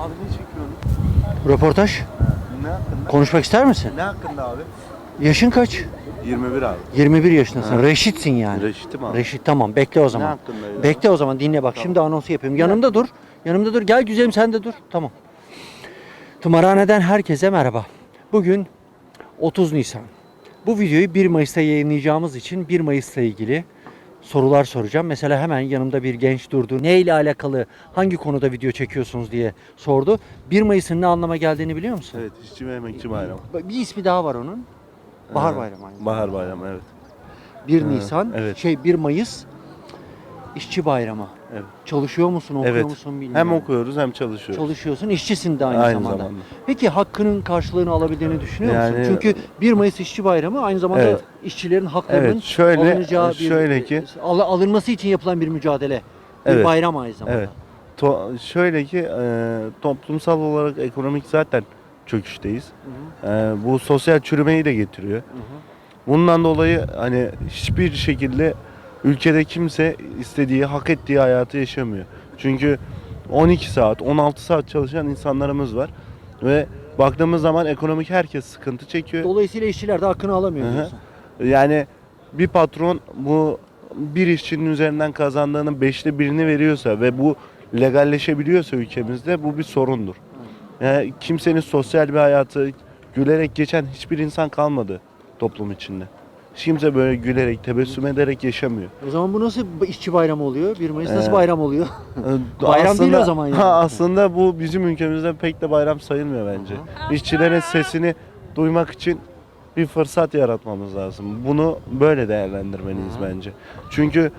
Abi ne çekiyorsun? Röportaj. Ne hakkında? Konuşmak ister misin? Ne hakkında abi? Yaşın kaç? 21 abi. 21 yaşındasın. Ha. Reşitsin yani. Reşit'im abi. Reşit tamam bekle o Ne zaman. hakkında? Bekle o zaman dinle bak. Şimdi anonsu yapıyorum. Yanımda dur. Yanımda dur. Gel güzelim sen de dur. Tamam. Tımarhaneden herkese merhaba. Bugün 30 Nisan. Bu videoyu 1 Mayıs'ta yayınlayacağımız için 1 Mayıs'la ilgili sorular soracağım. Mesela hemen yanımda bir genç durdu. Ne ile alakalı, hangi konuda video çekiyorsunuz diye sordu. 1 Mayıs'ın ne anlama geldiğini biliyor musun? Evet, işçi ve emekçi bayramı. Bir ismi daha var onun. Bahar Ha, Bayramı aynı. Bahar bayramı evet. 1 Ha, Nisan, evet. şey 1 Mayıs İşçi Bayramı. Evet. Çalışıyor musun, okuyor Evet. musun bilmiyorum. Hem okuyoruz hem çalışıyoruz. Çalışıyorsun, işçisin de aynı, Aynı zamanda. zamanda. Peki hakkının karşılığını alabildiğini düşünüyor musun? Yani- Çünkü 1 Mayıs İşçi Bayramı aynı zamanda Evet. işçilerin haklarının Evet, şöyle- alınacağı bir, şöyle ki- al- alınması için yapılan bir mücadele. Bir Evet. bayram aynı zamanda. Evet. To- şöyle ki e, toplumsal olarak ekonomik zaten çöküşteyiz. Hı hı, E, bu sosyal çürümeyi de getiriyor. hı hı. Bundan dolayı hani hiçbir şekilde ülkede kimse istediği, hak ettiği hayatı yaşamıyor. Çünkü 12 saat, 16 saat çalışan insanlarımız var ve baktığımız zaman ekonomik herkes sıkıntı çekiyor. Dolayısıyla işçiler de hakkını alamıyor Hı hı. diyorsun. Yani bir patron bu bir işçinin üzerinden kazandığının beşte birini veriyorsa ve bu legalleşebiliyorsa ülkemizde bu bir sorundur. Yani kimsenin sosyal bir hayatı gülerek geçen hiçbir insan kalmadı toplum içinde. Hiç kimse böyle gülerek, tebessüm ederek yaşamıyor. O zaman bu nasıl işçi bayramı oluyor? 1 Mayıs nasıl Ee, bayram oluyor? Ee, Bayram değil o zaman yani. Ha, aslında bu bizim ülkemizde pek de bayram sayılmıyor bence. İşçilerin sesini duymak için bir fırsat yaratmamız lazım. Bunu böyle değerlendirmeliyiz bence. Çünkü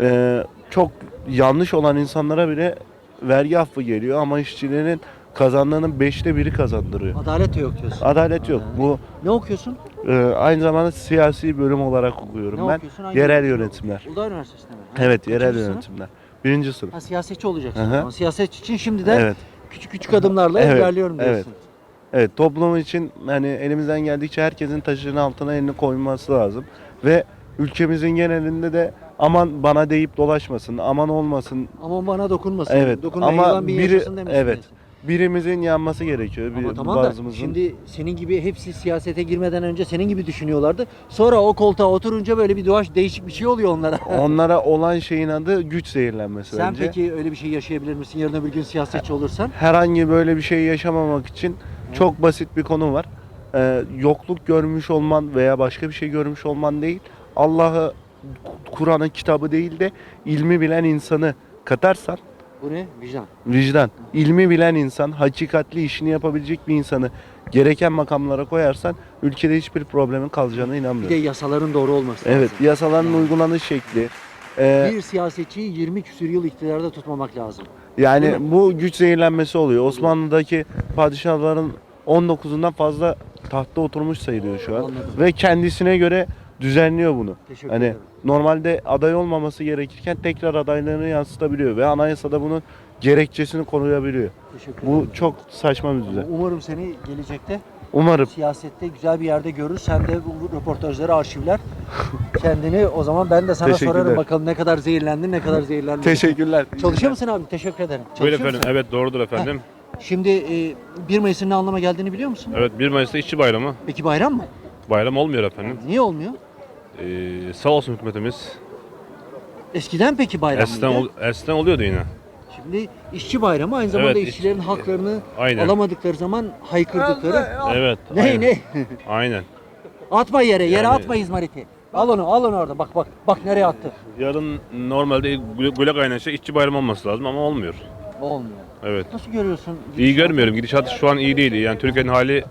e, çok yanlış olan insanlara bile vergi affı geliyor ama işçilerin kazandığının beşte biri kazandırıyor. Adalet de yok diyorsun. Adalet yok. Ha. Bu Ne okuyorsun? E, aynı zamanda siyasi bölüm olarak okuyorum Ne ben. okuyorsun? Hangi Yerel yönetimler. Uludağ Üniversitesi'nde mi? Evet, yerel kaçıncı sınıf? yönetimler. Birinci sınıf. Ha, siyasetçi olacaksın. Hı hı. o zaman. Siyaset için şimdiden Evet. küçük küçük adımlarla Evet, ilerliyorum diyorsun. evet. Evet toplum için hani elimizden geldikçe herkesin taşının altına elini koyması lazım. Ve ülkemizin genelinde de aman bana deyip dolaşmasın, aman olmasın. Ama bana dokunmasın. Evet Dokunmayan ama yılan bin biri yaşasın demesin evet diyorsun. Birimizin yanması gerekiyor. Ama Bir, tamam da bazımızın. şimdi senin gibi hepsi siyasete girmeden önce senin gibi düşünüyorlardı. Sonra o koltuğa oturunca böyle bir doğaç değişik bir şey oluyor onlara. onlara olan şeyin adı güç zehirlenmesi Sen bence. peki öyle bir şey yaşayabilir misin yarın öbür gün siyasetçi olursan? Herhangi böyle bir şey yaşamamak için çok basit bir konu var. Ee, yokluk görmüş olman veya başka bir şey görmüş olman değil. Allah'ı Kur'an'ın kitabı değil de ilmi bilen insanı katarsan Bu ne? Vicdan. vicdan, ilmi bilen insan, hakikatli işini yapabilecek bir insanı gereken makamlara koyarsan ülkede hiçbir problemin kalacağına Bir de inanmıyorum. yasaların doğru olması Evet, lazım. yasaların uygulanış şekli. e, Bir siyasetçiyi 20 küsür yıl iktidarda tutmamak lazım. yani Değil bu güç zehirlenmesi oluyor. Osmanlı'daki padişahların 19'undan fazla tahtta oturmuş sayılıyor şu an. Anladım. Ve kendisine göre düzenliyor bunu. Teşekkür Hani ederim. Normalde aday olmaması gerekirken tekrar adaylığını yansıtabiliyor ve anayasada bunun gerekçesini koruyabiliyor. Teşekkür Bu ederim. çok saçma bir düzen. Umarım seni gelecekte Umarım. siyasette güzel bir yerde görürüz. Sen de bu röportajları arşivler. Kendini o zaman ben de sana Teşekkürler. sorarım bakalım ne kadar zehirlendin, ne kadar zehirlenmedin. Teşekkürler. Çalışıyor musun abi? Teşekkür ederim. Buyurun Çalışıyor efendim. musun? Evet doğrudur efendim. Şimdi e, 1 Mayıs'ın ne anlama geldiğini biliyor musun? Evet 1 Mayıs'ta işçi bayramı. Peki bayram mı? Bayram olmuyor efendim. Niye olmuyor? Ee, sağ olsun hükümetimiz. Eskiden peki bayram Eskiden, mıydı? ol- eskiden oluyordu yine. Şimdi işçi bayramı aynı zamanda Evet, iş- işçilerin haklarını Aynen. alamadıkları zaman haykırdıkları. Evet. Ne aynen. ne? Aynen. Atma yere, yere Yani- atma İzmarit'i. Al onu, al onu orada. Bak bak, bak nereye attı. Yarın normalde güle, güle kaynaşa şey işçi bayramı olması lazım ama olmuyor. Olmuyor. Evet. Nasıl görüyorsun? İyi görmüyorum. Gidişat şu an iyi değil. Yani Türkiye'nin hali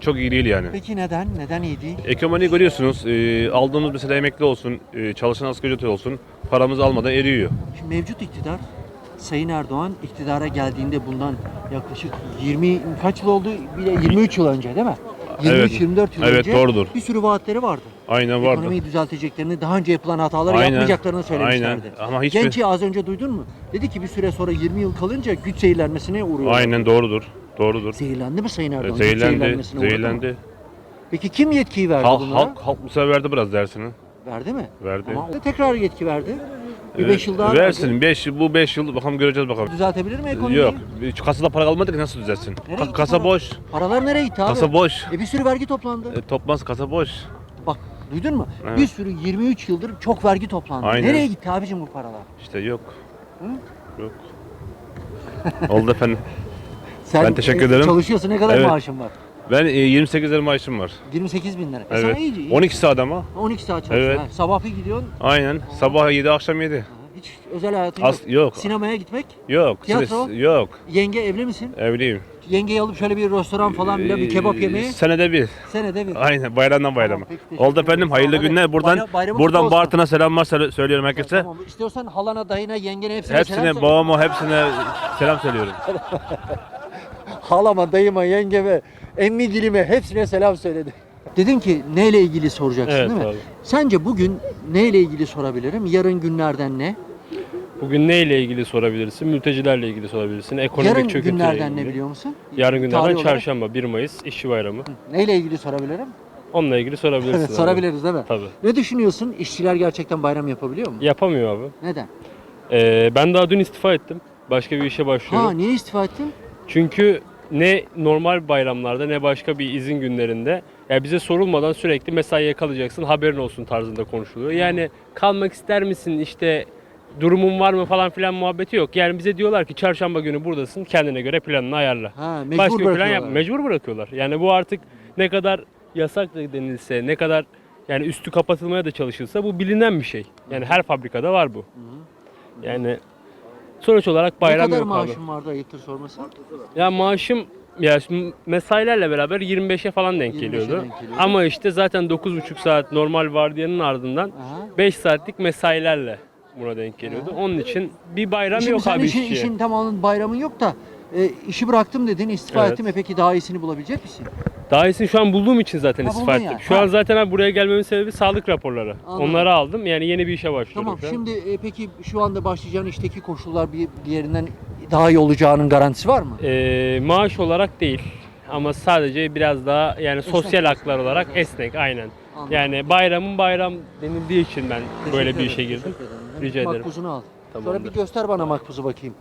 çok iyi değil yani. Peki neden? Neden iyi değil? Ekonomiyi görüyorsunuz. Ee, aldığımız mesela emekli olsun, e, çalışan asgari ücret olsun. Paramızı almadan eriyor. Şimdi mevcut iktidar Sayın Erdoğan iktidara geldiğinde bundan yaklaşık 20 kaç yıl oldu? Bile 23 yıl önce değil mi? 23 24 yıl Evet, önce doğrudur. bir sürü vaatleri vardı. Aynen vardı. Ekonomiyi düzelteceklerini, daha önce yapılan hataları Aynen, yapmayacaklarını söylemişlerdi. aynen. Ama hiçbir- Genç'i az önce duydun mu? Dedi ki bir süre sonra 20 yıl kalınca güç zehirlenmesine uğruyor. Aynen doğrudur. Doğrudur. Zehirlendi mi Sayın Erdoğan? Güç Zehirlendi. zehirlenmesine uğradı mı? Zehirlendi. Peki kim yetkiyi verdi Halk, bunlara? halk, halk bu sefer verdi biraz dersini. Verdi mi? Verdi. Ama tekrar yetki verdi. Bir 5 yıl daha Versin. Beş, bu 5 yıl bakalım göreceğiz bakalım. Düzeltebilir mi ekonomiyi? Yok. Hiç kasada para kalmadı ki nasıl düzelsin? Nereye Ka- gitti kasa para? boş. Paralar nereye gitti abi? Kasa boş. E bir sürü vergi toplandı. E, toplansı kasa boş. Bak duydun mu? Evet. Bir sürü 23 yıldır çok vergi toplandı. Aynen. Nereye gitti abicim bu paralar? İşte yok. Yok. Oldu efendim. Sen Ben teşekkür e, ederim. Çalışıyorsun ne kadar Evet. maaşın var? Ben e, 28 lira maaşım var. 28 bin lira. E sana Evet. iyi, iyi. 12 saat ama. 12 saat çalışıyorsun. Evet. ha. Sabah bir gidiyorsun. Aynen. Sabah 7 akşam 7. Hiç özel hayatın As yok. yok. Sinemaya gitmek. Yok. Tiyatro? Stres- Yok. Yenge evli misin? Evliyim. Yengeyi alıp şöyle bir restoran falan bile bir kebap Ee, yemeği Senede bir. senede bir. Aynen bayramdan bayrama. peki, teşekkür Oldu efendim ederim. hayırlı Sağ ol. günler. Buradan Bayram- kutlu buradan olsun. Bartın'a selamlar söyle- söylüyorum herkese. Tamam. İstiyorsan halana, dayına, yengene hepsine, selam Hepsine söyle. babama hepsine selam söylüyorum. Halama, dayıma, yengeme, emmi dilime hepsine selam söyledi. Dedin ki neyle ilgili soracaksın Evet değil mi? abi. Sence bugün neyle ilgili sorabilirim? Yarın günlerden ne? Bugün neyle ilgili sorabilirsin? Mültecilerle ilgili sorabilirsin. Ekonomik Yarın çöküntüyle günlerden ilgili. ne biliyor musun? Yarın Tarih günlerden olarak. çarşamba 1 Mayıs işçi bayramı. Neyle ilgili sorabilirim? Onunla ilgili sorabilirsin. abi. Sorabiliriz değil mi? Tabii. Ne düşünüyorsun? İşçiler gerçekten bayram yapabiliyor mu? Yapamıyor abi. Neden? Ee, ben daha dün istifa ettim. Başka bir işe başlıyorum. Ha niye istifa ettin? Çünkü ne normal bayramlarda ne başka bir izin günlerinde ya bize sorulmadan sürekli mesaiye kalacaksın haberin olsun tarzında konuşuluyor. Yani kalmak ister misin işte durumun var mı falan filan muhabbeti yok. Yani bize diyorlar ki çarşamba günü buradasın kendine göre planını ayarla. Ha mecbur Başka bir plan yap mecbur bırakıyorlar. Yani bu artık ne kadar yasak da denilse, ne kadar yani üstü kapatılmaya da çalışılsa bu bilinen bir şey. Yani her fabrikada var bu. Yani sonuç olarak bayram ne kadar yok abi. maaşın vardı ayıptır sorması? Ya maaşım ya şimdi mesailerle beraber 25'e falan denk 25'e geliyordu. denk geliyordu. Ama işte zaten 9,5 saat normal vardiyanın ardından Aha. 5 saatlik mesailerle buna denk geliyordu. Onun için bir bayram Şimdi yok sen abi işin, işçiye. işin tamamının bayramın yok da e, işi bıraktım dedin, istifa Evet. ettim. E peki daha iyisini bulabilecek misin? Daha iyisini şu an bulduğum için zaten Ha, istifa buldun ettim. ya. Şu Ha. an zaten abi buraya gelmemin sebebi sağlık raporları. Anladım. Onları aldım. Yani yeni bir işe başlıyorum Tamam şu an. şimdi e, peki şu anda başlayacağın işteki koşullar bir diğerinden daha iyi olacağının garantisi var mı? Ee, maaş olarak değil. Ama sadece biraz daha yani sosyal haklar olarak esnek aynen. Anladım. Yani bayramın bayram denildiği için ben böyle Teşekkür bir işe girdim. teşekkür ederim. Rica ederim. Makbuzunu al. Sonra Tamamdır. bir göster bana makbuzu bakayım.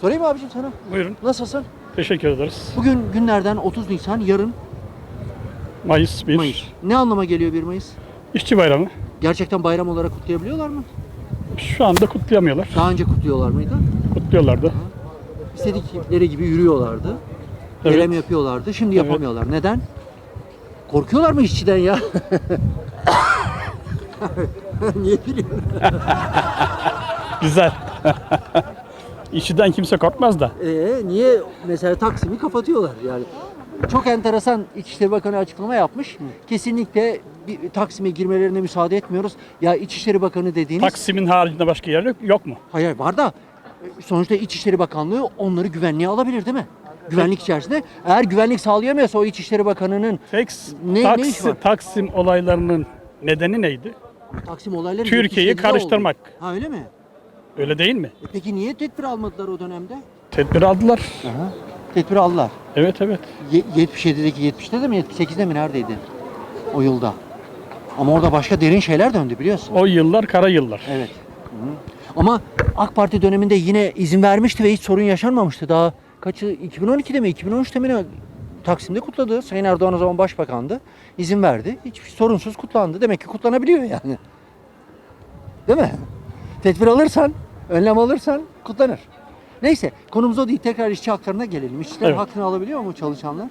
Sorayım mı abicim sana? Buyurun. Nasılsın? Teşekkür ederiz. Bugün günlerden 30 Nisan, yarın Mayıs 1. Mayıs. Ne anlama geliyor 1 Mayıs? İşçi bayramı. Gerçekten bayram olarak kutlayabiliyorlar mı? Şu anda kutlayamıyorlar. Daha önce kutluyorlar mıydı? Kutluyorlardı. İstedikleri gibi yürüyorlardı. Evet. Eylem yapıyorlardı. Şimdi Evet. yapamıyorlar. Neden? Korkuyorlar mı işçiden ya? Niye gülüyorsun? Güzel. İşçiden kimse korkmaz da. Ee, niye mesela Taksim'i kapatıyorlar yani? Çok enteresan İçişleri Bakanı açıklama yapmış. Kesinlikle bir, Taksim'e girmelerine müsaade etmiyoruz. Ya İçişleri Bakanı dediğiniz Taksim'in haricinde başka yer yok, yok mu? hayır var da e, sonuçta İçişleri Bakanlığı onları güvenliğe alabilir değil mi? Güvenlik içerisinde. Eğer güvenlik sağlayamıyorsa o İçişleri Bakanı'nın Teks, Ne- ne iş Taksi- var? Taksim olaylarının nedeni neydi? Taksim olayları Türkiye'yi 77'de karıştırmak. oldu. Ha öyle mi? Öyle değil mi? E peki niye tedbir almadılar o dönemde? Tedbir aldılar. Tedbir aldılar. Evet evet. Ye- 77'deki 70'te de mi 78'de mi neredeydi? O yılda. Ama orada başka derin şeyler döndü biliyorsun. O yıllar kara yıllar. Evet. Hı. Ama AK Parti döneminde yine izin vermişti ve hiç sorun yaşanmamıştı. Daha kaçı 2012'de mi 2013'te mi ne Taksim'de kutladı. Sayın Erdoğan o zaman başbakandı. İzin verdi. Hiç sorunsuz kutlandı. Demek ki kutlanabiliyor yani. Değil mi? Tedbir alırsan, önlem alırsan kutlanır. Neyse konumuz o değil. Tekrar işçi haklarına gelelim. İşçiler Evet. hakkını alabiliyor mu çalışanlar?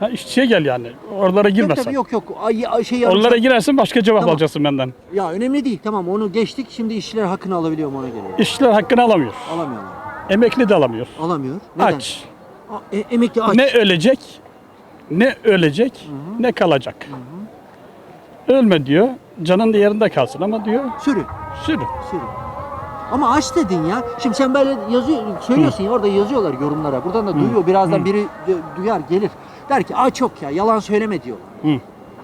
Ha, işçiye gel yani. Oralara Yok girmesen. tabii yok yok. Ay, ay, şey yanlış- Oralara girersin başka cevap Tamam. alacaksın benden. Ya önemli değil. Tamam onu geçtik. Şimdi işçiler hakkını alabiliyor mu ona gelelim. İşçiler hakkını alamıyor. Alamıyorlar. Emekli de alamıyor. Alamıyor. Neden? Aç. A- e- emekli aç. Ne ölecek, ne ölecek, ne kalacak. Ölme diyor, canın da yerinde kalsın ama diyor Sürü. sürü. Sürü. Ama aç dedin ya. Şimdi sen böyle yazıyor, söylüyorsun ya orada yazıyorlar yorumlara. Buradan da duyuyor. Birazdan biri duyar gelir. Der ki aç yok ya yalan söyleme diyor. Hı.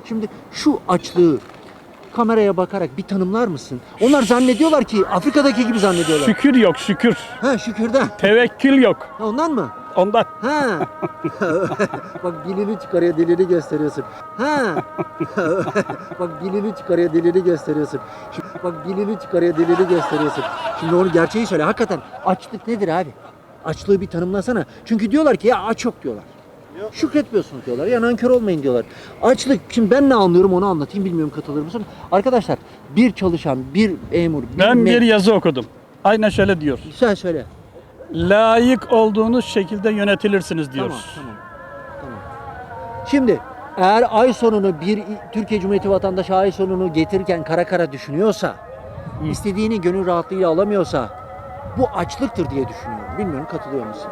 Şimdi şu açlığı kameraya bakarak bir tanımlar mısın? Onlar zannediyorlar ki Afrika'daki gibi zannediyorlar. Şükür yok şükür. Ha şükürden. Tevekkül yok. Ha, ondan mı? Ondan. Ha. Bak dilini çıkarıyor, dilini gösteriyorsun. Ha. Bak dilini çıkarıyor, dilini gösteriyorsun. Şimdi, bak dilini çıkarıyor, dilini gösteriyorsun. Şimdi onu gerçeği söyle. Hakikaten açlık nedir abi? Açlığı bir tanımlasana. Çünkü diyorlar ki ya aç yok diyorlar. Şükretmiyorsunuz diyorlar. Ya nankör olmayın diyorlar. Açlık, şimdi ben ne anlıyorum onu anlatayım. Bilmiyorum katılır mısın? Arkadaşlar bir çalışan, bir memur, bir Ben me- bir yazı okudum. Aynen şöyle diyor. Sen söyle. Layık olduğunuz şekilde yönetilirsiniz diyor. Tamam, tamam. Tamam. Şimdi eğer ay sonunu bir Türkiye Cumhuriyeti vatandaşı ay sonunu getirirken kara kara düşünüyorsa, istediğini gönül rahatlığıyla alamıyorsa bu açlıktır diye düşünüyorum. Bilmiyorum katılıyor musun?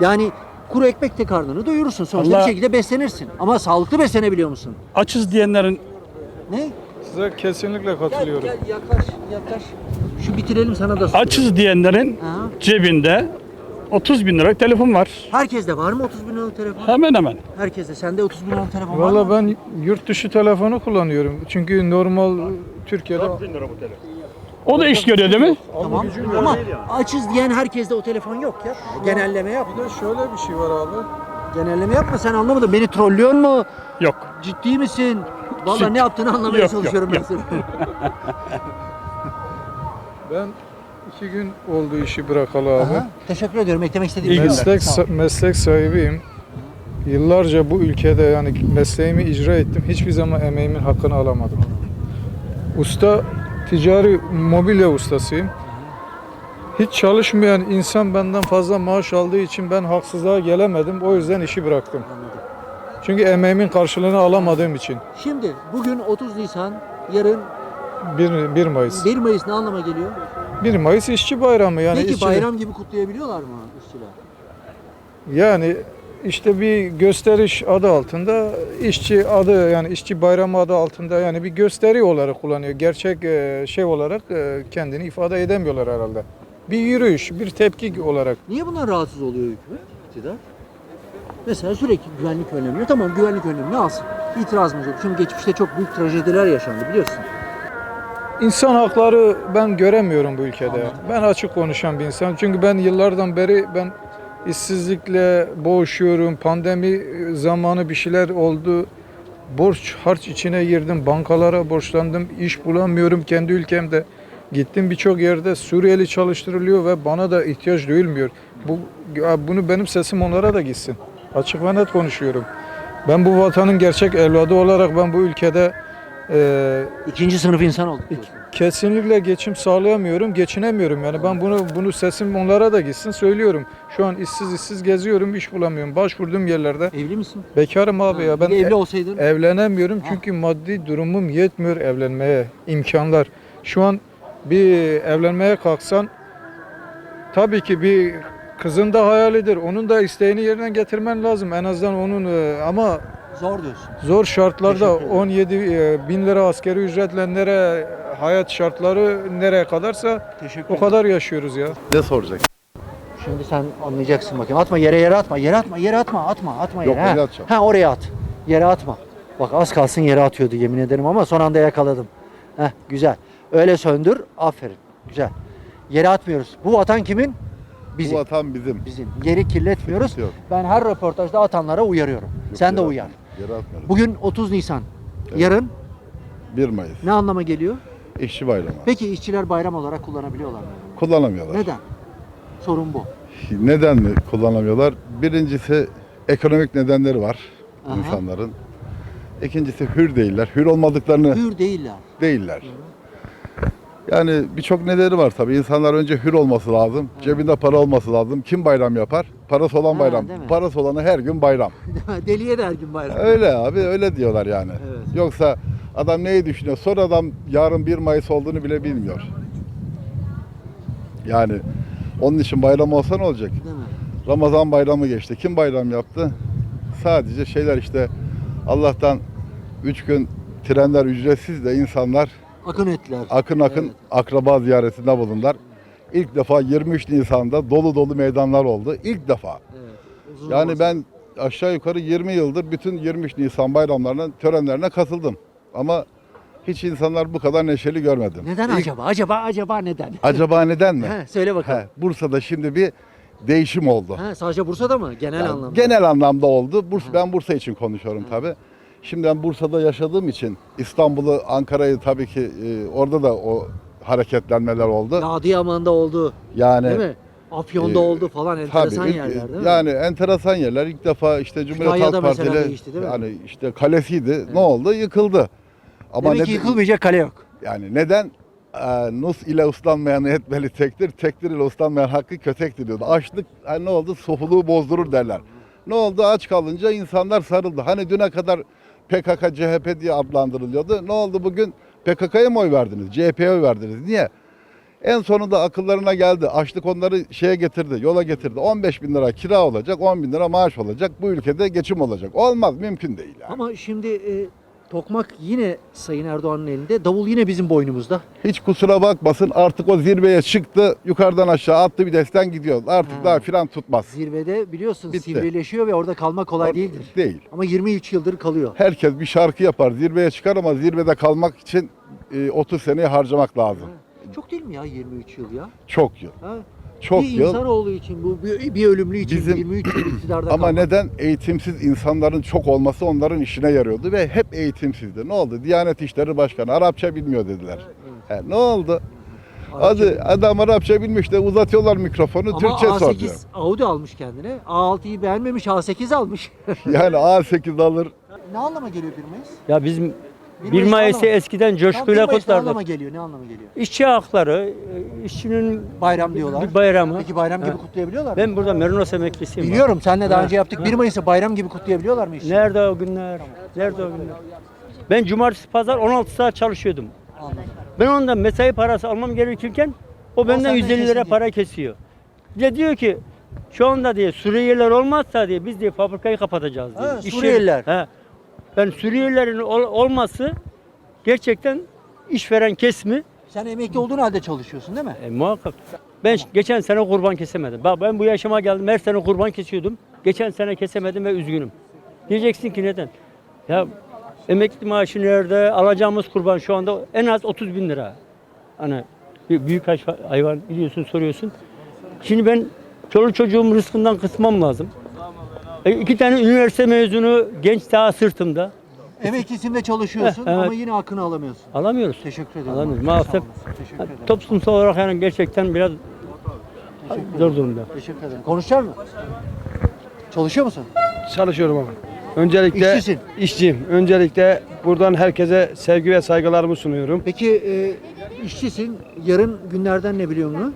Yani kuru ekmekle karnını doyurursun. Sonuçta Allah- bir şekilde beslenirsin. Ama sağlıklı beslenebiliyor musun? Açız diyenlerin Ne? Size kesinlikle katılıyorum. Gel, gel yaklaş yaklaş. Şu bitirelim sana da sorayım. açız diyenlerin Ha? cebinde 30 bin liralık telefon var. Herkeste var mı 30 bin liralık telefon? Hemen hemen. Herkeste. Sende 30 bin liralık telefon var mı? Valla ben yurt dışı telefonu kullanıyorum. Çünkü normal Türkiye'de O da iş görüyor değil mi? Tamam. Ama açız diyen herkeste o telefon yok ya. Genelleme yap. bir de şöyle bir şey var abi. Genelleme yapma sen anlamadın. Beni trollüyor mu? Yok. Ciddi misin? Vallahi Ciddi. ne yaptığını anlamaya Yok, yok, çalışıyorum ben yok. seni. Ben iki gün oldu işi bırakalı abi. Aha, Teşekkür ediyorum. Eklemek istediğim İyi bir şey var. Meslek, Sağ ol. sa- meslek sahibiyim. Yıllarca bu ülkede yani mesleğimi icra ettim. Hiçbir zaman emeğimin hakkını alamadım. Usta, ticari mobilya ustasıyım. Hiç çalışmayan insan benden fazla maaş aldığı için ben haksızlığa gelemedim. O yüzden işi bıraktım. Anladım. Çünkü emeğimin karşılığını alamadığım için. Şimdi bugün 30 Nisan, yarın 1, 1 Mayıs. 1 Mayıs ne anlama geliyor? 1 Mayıs işçi bayramı yani. Peki işçi- bayram gibi kutlayabiliyorlar mı işçiler? Yani işte bir gösteriş adı altında işçi adı yani işçi bayramı adı altında yani bir gösteri olarak kullanıyor. Gerçek e, şey olarak e, kendini ifade edemiyorlar herhalde. Bir yürüyüş, bir tepki olarak. Niye bundan rahatsız oluyor hükümet, iktidar? Mesela sürekli güvenlik önlemleri. Tamam güvenlik önlemini alsın. İtirazımız yok. Çünkü geçmişte çok büyük trajediler yaşandı biliyorsun. İnsan hakları ben göremiyorum bu ülkede. Ben açık konuşan bir insan. Çünkü ben yıllardan beri ben işsizlikle boğuşuyorum. Pandemi zamanı bir şeyler oldu. Borç harç içine girdim. Bankalara borçlandım. İş bulamıyorum kendi ülkemde. Gittim birçok yerde Suriyeli çalıştırılıyor ve bana da ihtiyaç duyulmuyor. Bu bunu benim sesim onlara da gitsin. Açık ve net konuşuyorum. Ben bu vatanın gerçek evladı olarak ben bu ülkede eee İkinci sınıf insan olduk. diyorsun. Kesinlikle geçim sağlayamıyorum, geçinemiyorum. Yani ben bunu bunu sesim onlara da gitsin söylüyorum. Şu an işsiz işsiz geziyorum, iş bulamıyorum. Başvurduğum yerlerde Evli misin? bekarım abi ya. Ben evli e- olsaydın. evlenemiyorum çünkü maddi durumum yetmiyor evlenmeye. imkanlar. Şu an bir evlenmeye kalksan tabii ki bir kızın da hayalidir. Onun da isteğini yerine getirmen lazım. En azından onun e, ama Zor diyorsun. Zor şartlarda Teşekkür ederim. 17 e, bin lira askeri ücretle nereye hayat şartları nereye kadarsa Teşekkür o kadar yaşıyoruz ya. Ne soracak? Şimdi sen anlayacaksın bakayım. Atma yere yere atma. Yere atma. Yere atma. Atma. Atma yere. Yok, ha. atacağım? Ha oraya at. Yere atma. Bak az kalsın yere atıyordu yemin ederim ama son anda yakaladım. Heh güzel. Öyle söndür. Aferin. Güzel. Yere atmıyoruz. Bu vatan kimin? Bizim. Bu vatan bizim. Bizim. Yeri kirletmiyoruz. Yok. Ben her röportajda atanlara uyarıyorum. Yok, Sen de uyar. atmıyoruz, Yere atmıyoruz. Bugün 30 Nisan. Evet. Yarın 1 Mayıs. ne anlama geliyor? İşçi bayramı. Peki işçiler bayram olarak kullanabiliyorlar mı? Kullanamıyorlar. Neden? Sorun bu. Neden mi kullanamıyorlar? Birincisi ekonomik nedenleri var Aha. insanların. İkincisi hür değiller. Hür olmadıklarını Hür değiller. değiller. Yani birçok nedeni var tabii. İnsanlar önce hür olması lazım. Cebinde para olması lazım. Kim bayram yapar? Parası olan Ha, bayram. değil mi? Parası olanı her gün bayram. Deliye de her gün bayram. Öyle abi öyle diyorlar yani. Evet. Yoksa adam neyi düşünüyor? Sonra adam yarın 1 Mayıs olduğunu bile bilmiyor. Yani onun için bayram olsa ne olacak? Değil mi? Ramazan bayramı geçti. Kim bayram yaptı? Sadece şeyler işte Allah'tan 3 gün trenler ücretsiz de insanlar Akın ettiler. akın akın Evet. akraba ziyaretinde bulundular. İlk defa 23 Nisan'da dolu dolu meydanlar oldu. İlk defa. Evet. Uzun Yani zaman. ben aşağı yukarı 20 yıldır bütün 23 Nisan bayramlarına, törenlerine katıldım. Ama hiç insanlar bu kadar neşeli görmedim. Neden İlk- acaba? Acaba acaba neden? Acaba neden mi? He, söyle bakalım. He, Bursa'da şimdi bir değişim oldu. Ha, sadece Bursa'da mı? Genel Yani anlamda. genel anlamda oldu. Bursa, ben Bursa için konuşuyorum tabii. Şimdi ben Bursa'da yaşadığım için İstanbul'u, Ankara'yı tabii ki e, orada da o hareketlenmeler oldu. Adıyaman'da oldu. yani Değil mi? Afyon'da e, oldu falan enteresan Tabii, yerler değil mi? yani enteresan yerler. İlk defa işte Cumhuriyet Halk Partili yani işte kalesiydi. Ne oldu? Yıkıldı. Ama Demek ki ne- yıkılmayacak kale yok. yani neden? Ee, Nus ile uslanmayan etmeli tektir, tektir ile uslanmayan hakkı kötektir diyordu. Açlık hani ne oldu? Sofuluğu bozdurur derler. Ne oldu? Aç kalınca insanlar sarıldı. Hani düne kadar PKK, CHP diye adlandırılıyordu. Ne oldu bugün? PKK'ya mı oy verdiniz? CHP'ye oy verdiniz. Niye? En sonunda akıllarına geldi. Açlık onları şeye getirdi, yola getirdi. 15 bin lira kira olacak, 10 bin lira maaş olacak. Bu ülkede geçim olacak. Olmaz, mümkün değil. Yani. Ama şimdi e, tokmak yine Sayın Erdoğan'ın elinde. Davul yine bizim boynumuzda. Hiç kusura bakmasın artık o zirveye çıktı. Yukarıdan aşağı attı bir desten gidiyor. Artık Ha. daha fren tutmaz. Zirvede biliyorsun Bitti. sivrileşiyor ve orada kalmak kolay değildir. Değil. Ama 23 yıldır kalıyor. Herkes bir şarkı yapar, zirveye çıkar ama zirvede kalmak için e, 30 seneyi harcamak lazım. Çok değil mi ya 23 yıl ya? Çok yıl. Ha? Çok bir yıl. insanoğlu için bu bir, bir ölümlü için Bizim- 23 yıl iktidarda Ama kalmak. neden? Eğitimsiz insanların çok olması onların işine yarıyordu ve hep eğitimsizdi. Ne oldu? Diyanet İşleri Başkanı Arapça bilmiyor dediler. He, ne oldu? Hadi adam Arapça bilmiş de uzatıyorlar mikrofonu Ama Türkçe A8 soruyor. Audi almış kendine. A6'yı beğenmemiş A8 almış. Yani A8 alır. ne anlama geliyor 1 Mayıs? Ya bizim 1 1 Mayıs'ı eskiden Tam 1 coşkuyla Mayıs ne kutlardık. geliyor? Ne anlama geliyor? İşçi hakları, işçinin Bayram diyorlar. bir bayramı. Peki bayram gibi Ha. kutlayabiliyorlar mı? Ben burada Merinos emeklisiyim. Biliyorum seninle daha Ha. önce yaptık. 1 Mayıs'ı bayram gibi kutlayabiliyorlar mı işçi? Nerede o günler? Nerede o günler? Ben cumartesi pazar 16 saat çalışıyordum. Anladım. Ben ondan mesai parası almam gerekirken o benden senden 150 lira kesin para kesiyor. Bir de diyor ki şu anda diye Suriyeliler olmazsa diye biz diye fabrikayı kapatacağız diye. Ha, İş yeri- Suriyeliler. He. Ben Suriyelilerin ol- olması gerçekten işveren kesimi Sen emekli olduğun halde çalışıyorsun değil mi? E, muhakkak. Ben geçen sene kurban kesemedim. Bak ben bu yaşıma geldim. Her sene kurban kesiyordum. Geçen sene kesemedim ve üzgünüm. Diyeceksin ki neden? Ya emekli maaşı nerede? Alacağımız kurban şu anda en az 30 bin lira. Hani bir büyük hayvan- biliyorsun soruyorsun. Şimdi ben çoluk çocuğum rızkından kısmam lazım. E, iki tane üniversite mezunu genç daha sırtımda. Emeklisin ve çalışıyorsun Heh, evet. ama yine hakkını alamıyorsun. Alamıyoruz. Teşekkür ederim. Alamıyoruz. Maalesef olasın. Teşekkür ederim. toplumsal olarak yani gerçekten biraz zor durumda. Teşekkür ederim. Konuşacak mısın? Çalışıyor musun? Çalışıyorum ama. Öncelikle İşçisin. işçiyim. Öncelikle buradan herkese sevgi ve saygılarımı sunuyorum. Peki e, işçisin. Yarın günlerden ne biliyor musun?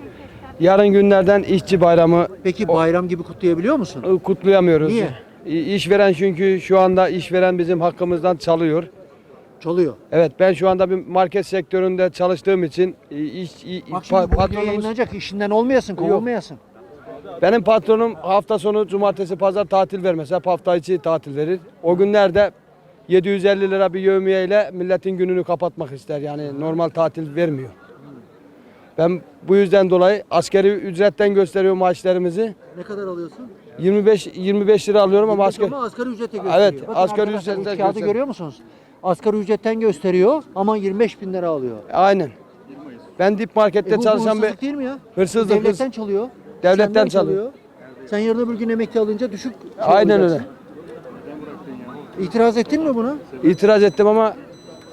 Yarın günlerden işçi bayramı Peki bayram gibi kutlayabiliyor musun? kutlayamıyoruz. Niye? İ- İşveren çünkü şu anda işveren bizim hakkımızdan çalıyor. Çalıyor. Evet ben şu anda bir market sektöründe çalıştığım için iş, i- Bak pa- şimdi bu video patronumuz yayınlanacak. işinden olmayasın, kovulmayasın. benim patronum hafta sonu cumartesi pazar tatil vermez. Hep hafta içi tatil verir. O günlerde 750 lira bir yevmiyeyle milletin gününü kapatmak ister. Yani normal tatil vermiyor. Ben bu yüzden dolayı askeri ücretten gösteriyor maaşlarımızı. Ne kadar alıyorsun? 25 25 lira alıyorum ama asker Ama asgari ücrete gösteriyor. Evet, asgari arkadaşlar, bu ücretten Kağıdı gösteriyor. görüyor musunuz? Asgari ücretten gösteriyor ama 25 bin lira alıyor. aynen. Ben dip markette E bu, bu çalışan bir hırsızlık değil mi ya? hırsızlık. Devletten çalıyor. Devletten senden çalıyor. Sen yarın öbür gün emekli alınca düşük şey Aynen olacaksın. öyle. İtiraz ettin mi buna? İtiraz ettim ama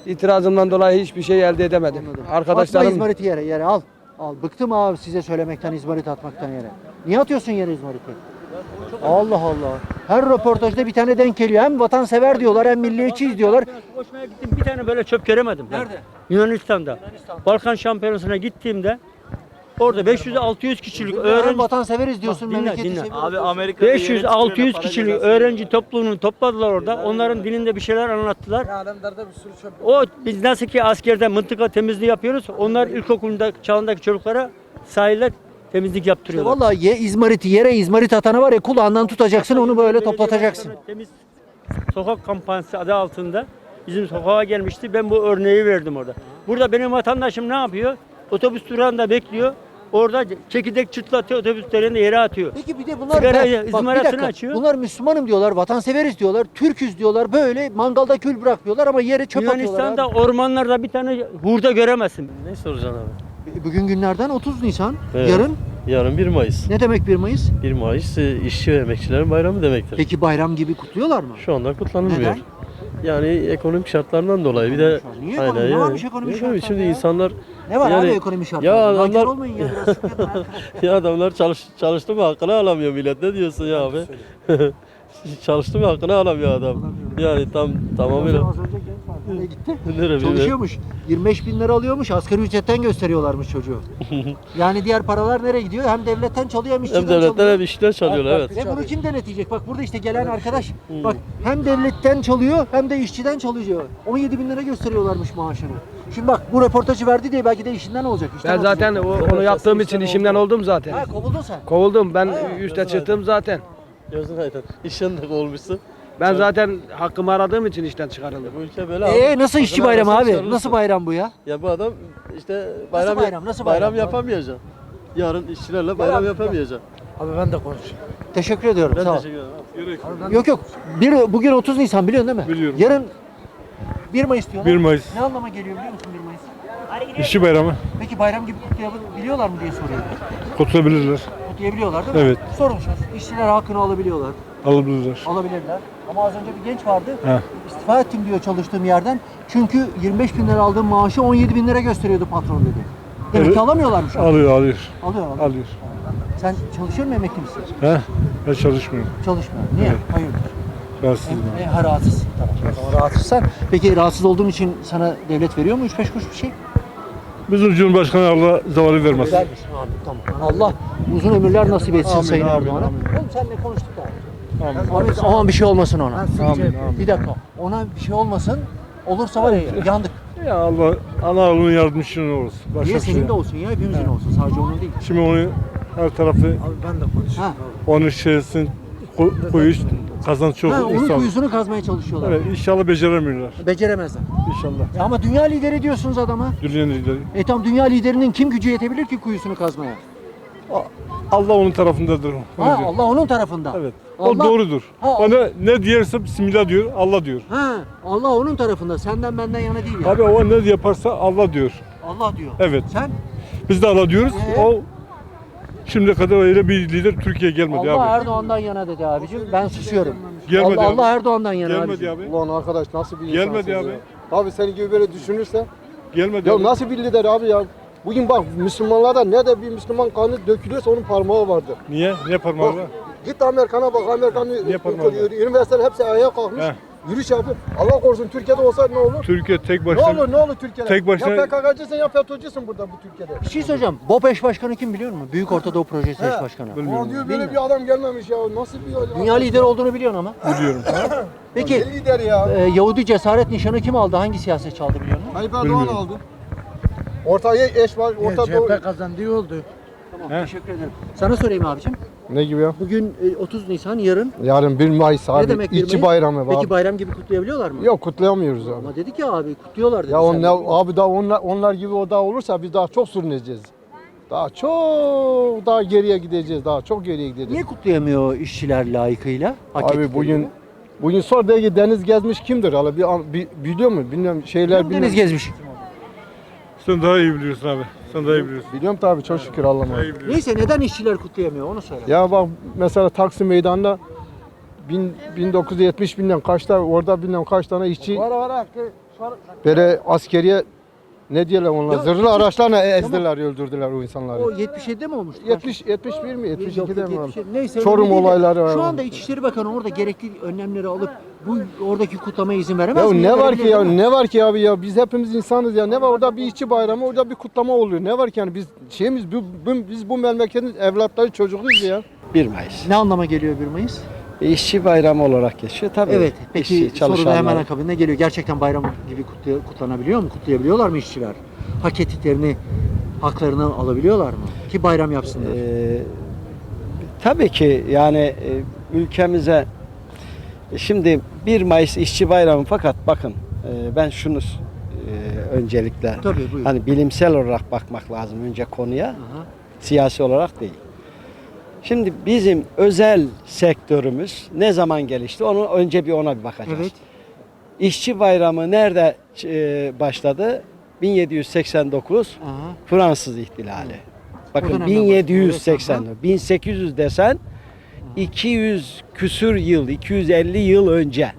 itirazımdan dolayı hiçbir şey elde edemedim. Anladım. Atma Arkadaşlarım izmariti yere, yere al. Al. Bıktım abi size söylemekten, izmarit atmaktan yere. Niye atıyorsun yere izmariti? Allah Allah. Her röportajda bir tane denk geliyor. Hem vatansever diyorlar hem milliyetçiyiz diyorlar. Koşmaya gittim bir tane böyle çöp göremedim. ben. Nerede? Yunanistan'da. Balkan Şampiyonası'na gittiğimde orada 500-600 kişilik öğrenci vatanseverez diyorsun, dinle, memleketi dinle. seviyoruz Abi. Amerika'da 500-600 kişilik öğrenci topluluğunu topladılar orada. Onların dilinde bir şeyler anlattılar. O biz nasıl ki askerde mıntıka temizliği yapıyoruz. Onlar ilkokulunda çağındaki çocuklara sahilde temizlik yaptırıyorlar. vallahi ye izmariti yere izmarit atanı var ya kulağından tutacaksın onu böyle toplatacaksın. Temiz sokak kampanyası adı altında bizim sokağa gelmişti. Ben bu örneği verdim orada. Burada benim vatandaşım ne yapıyor? Otobüs durağında bekliyor. Orada çekirdek çıtlatıyor, otobüslerini yere atıyor. Peki bir de bunlar Sigara, bak, bir ızmarasını dakika. açıyor. Bunlar Müslümanım diyorlar, vatanseverez diyorlar, Türküz diyorlar. Böyle mangalda kül bırakmıyorlar ama yere çöp atıyorlar. Yunanistan'da ormanlarda bir tane hurda göremezsin. Ne soracaksın abi? Bugün günlerden 30 Nisan. Evet. Yarın Yarın 1 Mayıs. Ne demek 1 Mayıs? 1 Mayıs e, işçi ve emekçilerin bayramı demektir. Peki bayram gibi kutluyorlar mı? Şu anda kutlanılmıyor. Neden? Yani ekonomik şartlarından dolayı bir de Niye ekonomi? Ne varmış ekonomik Ekonomi, şartlarda Şimdi ya? insanlar Ne var Yani- abi ekonomi şartları? Ya adamlar- olmayın ya biraz ya adamlar çalış, çalıştı mı hakkını alamıyor millet. Ne diyorsun ya abi? çalıştı mı hakkını alamıyor adam. Yani tam tamamıyla. Nereye gitti? Nereye? Çalışıyormuş. 25 bin lira alıyormuş. Asgari ücretten gösteriyorlarmış çocuğu. yani diğer paralar nereye gidiyor? Hem devletten çalıyor hem işçiden Hem devletler çalıyor. hem işçiler çalıyorlar evet. Ve bunu kim denetleyecek? Bak burada işte gelen arkadaş bak hem devletten çalıyor hem de işçiden çalıyor. 17 bin lira gösteriyorlarmış maaşını. Şimdi bak bu röportajı verdi diye belki de işinden olacak. işten Ben zaten o- onu yaptığım için işimden oldum zaten. Ha kovuldun sen. Kovuldum. Ben üste çıktım zaten. Gözün aydın. İşin de olmuşsun. Ben zaten hakkımı aradığım için işten çıkarıldım. Bu ülke böyle abi. Ee nasıl işçi bayramı abi? çıkarılırsın. Nasıl bayram bu ya? Ya bu adam işte bayram bayram, nasıl bayram bayram? yapamayacak. Yarın işçilerle bayram yapamayacak. Abi ben de konuşayım. Teşekkür ediyorum. Ben sağ ol. teşekkür ederim. Yok yok. Bir, bugün 30 Nisan biliyorsun değil mi? Biliyorum. Yarın 1 Mayıs diyorlar. 1 Mayıs. Ne anlama geliyor biliyor musun 1 Mayıs? İşçi bayramı Peki bayram gibi kutlayabiliyorlar mı diye soruyorum. kutlayabilirler, Kutlayabiliyorlar değil mi? Evet. Sorumsuz. İşçiler hakkını alabiliyorlar. alabilirler. Alabilirler. Ama az önce bir genç vardı. He. İstifa ettim diyor çalıştığım yerden. Çünkü 25 bin lira aldığım maaşı 17 bin lira gösteriyordu patron dedi. Demek Evet. ki alamıyorlarmış. Alıyor, alıyor, Alıyor, alıyor. alıyor. Sen çalışıyor musun emekli misin? He? Ben çalışmıyorum. Çalışmıyor. Niye? Hayırdır? Rahatsızım. E, ha, rahatsız. Tamam. O zaman rahatsızsan. Peki rahatsız olduğun için sana devlet veriyor mu 3-5 kuruş bir şey? Bizim Cumhurbaşkanı Allah zavali vermesin. Vermesin. Tamam. Allah uzun ömürler nasip etsin Amin, Sayın amin, Erdoğan'a. amin. Oğlum seninle konuştuk abi. Amin. Amin. Aman bir şey olmasın ona. Amin, amin. Bir dakika. Ona bir şey olmasın. Olursa var ya yandık. Ya Allah, ana onun yardımcısının olsun. Başka Niye şey senin yok. de olsun ya hepimizin olsun. Sadece onun değil. Şimdi onu her tarafı, Abi ben de konuşayım. Ha. onun şeysin, ku- kuyu kazan çok ha onun insan. kuyusunu kazmaya çalışıyorlar. Evet, inşallah beceremiyorlar. Beceremezler. İnşallah. Ya ama dünya lideri diyorsunuz adama. Dünya lideri. E tam dünya liderinin kim gücü yetebilir ki kuyusunu kazmaya? Allah onun tarafındadır. Onu Ha diyor. Allah onun tarafında. Evet. Allah- O doğrudur. Ha, Bana ne diyerse Bismillah diyor, Allah diyor. Ha Allah onun tarafında. Senden benden yana değil ya. Abi o ne yaparsa Allah diyor. Allah diyor. Evet. Sen Biz de Allah diyoruz. Ee? O şimdiye kadar öyle bir lider Türkiye gelmedi Allah abi. Erdoğan'dan yana dedi abicim. Ben susuyorum. Gelmedi Allah, abi. Allah Erdoğan'dan yana Gelmedi abicim. abi. Ulan arkadaş nasıl bir Gelmedi abi. Abi senin gibi böyle düşünürse. Gelmedi Ya abi. nasıl bir lider abi ya? Bugün bak Müslümanlarda ne de bir Müslüman kanı dökülüyorsa onun parmağı vardır. Niye? Niye parmağı var? Git Amerikan'a bak Amerikan'ın Niye parmağı üniversiteler hepsi ayağa kalkmış. Heh. Yürüyüş yapıyor. Allah korusun Türkiye'de olsa ne olur? Türkiye tek Ne başına olur ne olur Türkiye'de? Tek başına- Ya PKK'cısın ya FETÖ'cüsün burada bu Türkiye'de. Bir şey söyleyeceğim. BOP eş başkanı kim biliyor musun? Büyük Ortadoğu Projesi eş başkanı. Bilmiyorum. diyor böyle bir adam gelmemiş ya. Nasıl bir Dünya lideri olduğunu biliyorsun ama. biliyorum. Peki Ne lider ya? e, Yahudi cesaret nişanı kim aldı? Hangi siyasetçi aldı biliyor musun? Tayyip Erdoğan Bilmiyorum. aldı. Ortaya eş var, orta doğu. CHP kazandığı oldu. Tamam He. teşekkür ederim. Sana sorayım abicim. Ne gibi ya? Bugün e, 30 Nisan yarın. Yarın 1 Mayıs abi. demek bir İşçi Mayıs? bayramı var. Peki bayram gibi kutlayabiliyorlar mı? Yok kutlayamıyoruz abi. Ama dedik ya abi kutluyorlar dedi. Ya sen onlar, abi daha onlar, onlar gibi o daha olursa biz daha çok sürüneceğiz. Daha çok daha geriye gideceğiz. Daha çok geriye gideceğiz. Niye kutlayamıyor işçiler layıkıyla? Hak Abi bugün gibi? bugün sor de ki deniz gezmiş kimdir? Hala bir, bir biliyor mu? Bilmiyorum şeyler bilmiyorum. Deniz gezmiş. Sen daha iyi biliyorsun abi. Sen daha iyi biliyorsun. Biliyorum tabii çok şükür Allah'ıma. Daha iyi biliyorsun. Neyse neden işçiler kutlayamıyor onu söyle. Ya bak mesela Taksim Meydanı'nda bin, 1970 binden kaçta orada bilmem kaç tane işçi böyle askeriye ne diyorlar onlar? Ya, Zırhlı araçlarla ezdiler, öldürdüler o insanları. O 77'de mi olmuştu? 70 71 mi? 72'de mi? 77. Neyse, Çorum önemli değil de olayları var. Şu anda İçişleri Bakanı orada gerekli önlemleri alıp bu oradaki kutlamaya izin veremez Ya mi? ne var ki Verebilir ya mi? ne var ki abi ya biz hepimiz insanız ya ne var orada bir işçi bayramı orada bir kutlama oluyor ne var ki yani biz şeyimiz bu, bu- biz bu memleketin evlatları çocuğuyuz ya. 1 Mayıs. Ne anlama geliyor 1 Mayıs? İşçi bayramı olarak geçiyor tabii. Evet. Peki işçi, soru da hemen akabinde geliyor. Gerçekten bayram gibi kutlanabiliyor mu? Kutlayabiliyorlar mı işçiler? Hak ettiklerini, haklarını alabiliyorlar mı? Ki bayram yapsınlar. Ee, tabii ki yani e, ülkemize şimdi 1 Mayıs işçi bayramı fakat bakın e, ben şunu e, öncelikle Tabii buyur. hani bilimsel olarak bakmak lazım önce konuya Aha. siyasi olarak değil. Şimdi bizim özel sektörümüz ne zaman gelişti onu önce bir ona bir bakacağız. Evet. İşçi bayramı nerede e, başladı? 1789 Aha. Fransız ihtilali. Bakın Oradan hemen 1780, bakıyoruz. 1800 desen 200 küsür yıl, 250 yıl önce.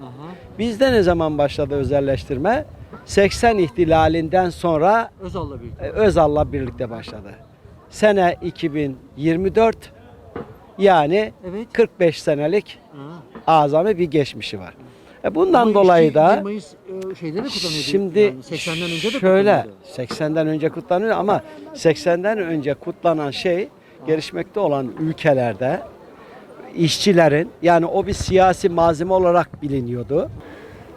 Bizde ne zaman başladı özelleştirme? 80 ihtilalinden sonra Özal'la birlikte. e, Özal'la birlikte başladı. Sene 2024 yani Evet. 45 senelik azami bir geçmişi var. E bundan Ama dolayı işçi da 1 Mayıs e, şeyleri kutlanıyordu. Şimdi yani 80'den önce de şöyle kutlanıyordu. 80'den önce kutlanıyor ama 80'den önce kutlanan şey gelişmekte olan ülkelerde işçilerin yani o bir siyasi malzeme olarak biliniyordu.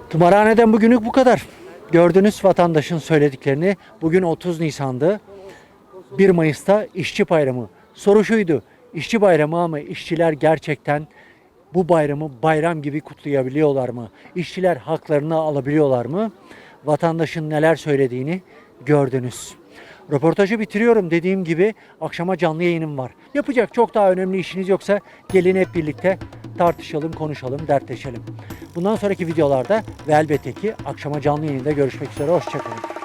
Tımarhaneden bugünlük bu kadar. Gördünüz vatandaşın söylediklerini. Bugün 30 Nisan'dı. 1 Mayıs'ta işçi bayramı. Soru şuydu. İşçi bayramı ama işçiler gerçekten bu bayramı bayram gibi kutlayabiliyorlar mı? İşçiler haklarını alabiliyorlar mı? Vatandaşın neler söylediğini gördünüz. Röportajı bitiriyorum dediğim gibi akşama canlı yayınım var. Yapacak çok daha önemli işiniz yoksa gelin hep birlikte tartışalım, konuşalım, dertleşelim. Bundan sonraki videolarda ve elbette ki akşama canlı yayında görüşmek üzere. Hoşçakalın.